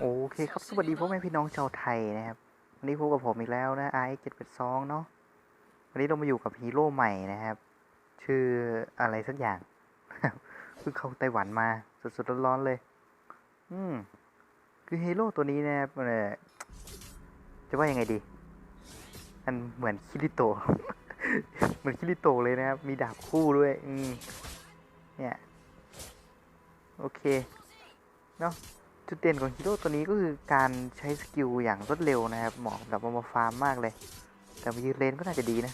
โอเคครับสวัสดีพ่อแม่พี่น้องชาวไทยนะครับวันนี้พบกับผมอีกแล้วนะ i 7 8 2เนาะวันนี้เรามาอยู่กับฮีโร่ใหม่นะครับ ชื่ออะไรสักอย่างเพิ่งเข้าไต้หวันมาสดๆร้อนๆเลย อืมคือฮีโร่ตัวนี้นะครับเอ่อจะว่ายังไงดีมันเหมือนคิริโตเหมือนคิริโตเลยนะครับ มีดาบคู่ด้วย อืมเนี่ย โอเคเนาะจุดเด่นของฮีโร่ตัวนี้ก็คือการใช้สกิลอย่างรวดเร็วนะครับเหมาะกับเอมาฟาร์มมากเลย แต่มายืนเลนก็น่าจะดีนะ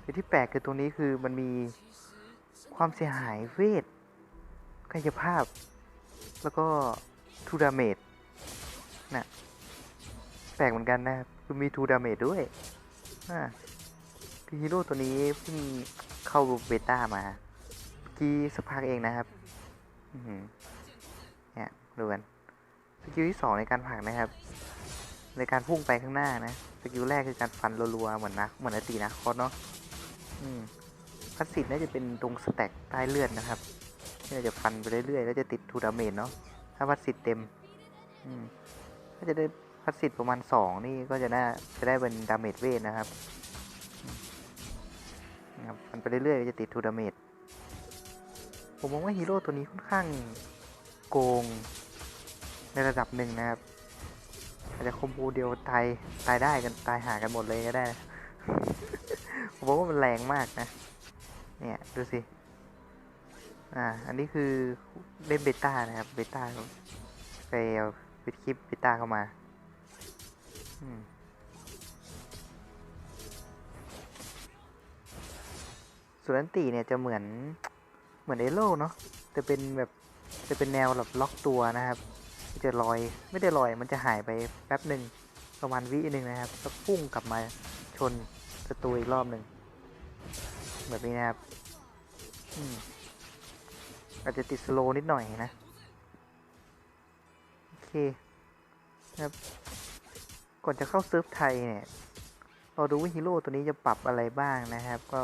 แต่ที่แปลกคือตัวนี้คือมันมีความเสียหายเวทกายภาพ แล้วก็ทูดาเมจนะแปลกเหมือนกันนะคือมีทูดาเมจด้วยอ่าคือฮีโร่ตัวนี้เพิ่งเข้าเบต้ามา กี้สักพักเองนะครับเนี่ยดูกันสกิลที่สองในการผลักนะครับ ในการพุ่งไปข้างหน้านะสกิลแรกคือการฟันรัวๆเหมือนนะเหมือนอตีนะคอสเนาะพัสสิทน่าจะเป็นตรงสแต็กใต้เลือดนะครับที่เราจะฟันไปเรื่อยๆแล้วจะติดทูดาเมจเนาะถ้าพัสสิทเต็มก็จะได้พัสสิทประมาณสองนี่ก็จะน่าจะได้เป็นดาเมจเวทนะครับนะครับฟันไปเรื่อยๆจะติดทูดาเมจ ผมมองว่าฮีโร่ตัวนี้ค่อนข้างโกง ในระดับหนึ่งนะครับ อาจจะคอมโบเดียวตายตายได้กันตายหากันหมดเลยก็ได้นะผมบอกว่ามันแรงมากนะ เนี่ย ดูสิ อ่า อันนี้คือเล่นเบต้านะครับ เบต้าไปเอาปิดคลิปเบต้าเข้ามาอืมส่วนอันตีเนี่ยจะเหมือน เหมือนเอโลเนาะแต่เป็นแบบจะเป็นแนวแบบล็อกตัวนะครับจะลอยไม่ได้ลอยมันจะหายไปแป๊บหนึ่งประมาณวิหนึ่งนะครับแล้วพุ่งกลับมาชนศัตรูอีกรอบหนึ่งแบบนี้นะครับอาจจะติดสโลนิดหน่อยนะโอเคนะครับก่อนจะเข้าเซิร์ฟไทยเนี่ยเราดูว่าฮีโร่ตัวนี้จะปรับอะไรบ้างนะครับ ก็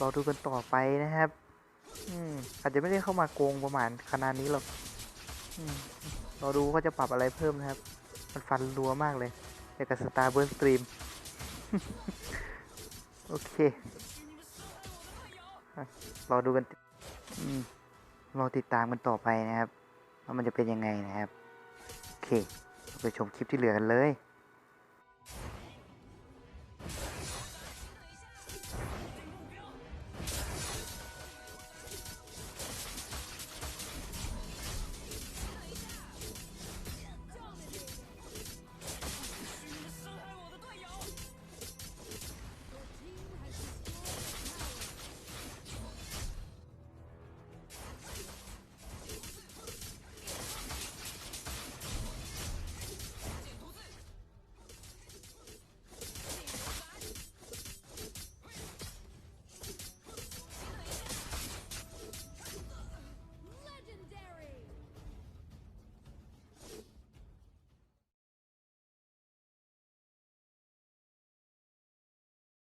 รอดูกันต่อไปนะครับ อืม อาจจะไม่ได้เข้ามาโกงประมาณขนาดนี้หรอกอืมเราดูเขาจะปรับอะไรเพิ่มนะครับ มันฟันรัวมากเลยอย่กับสตาร์เบิร์นสตรีม โอเคอะรอดูกันอืมรอติดตามกันต่อไปนะครับ ว่ามันจะเป็นยังไงนะครับ โอเค ไปชมคลิปที่เหลือกันเลย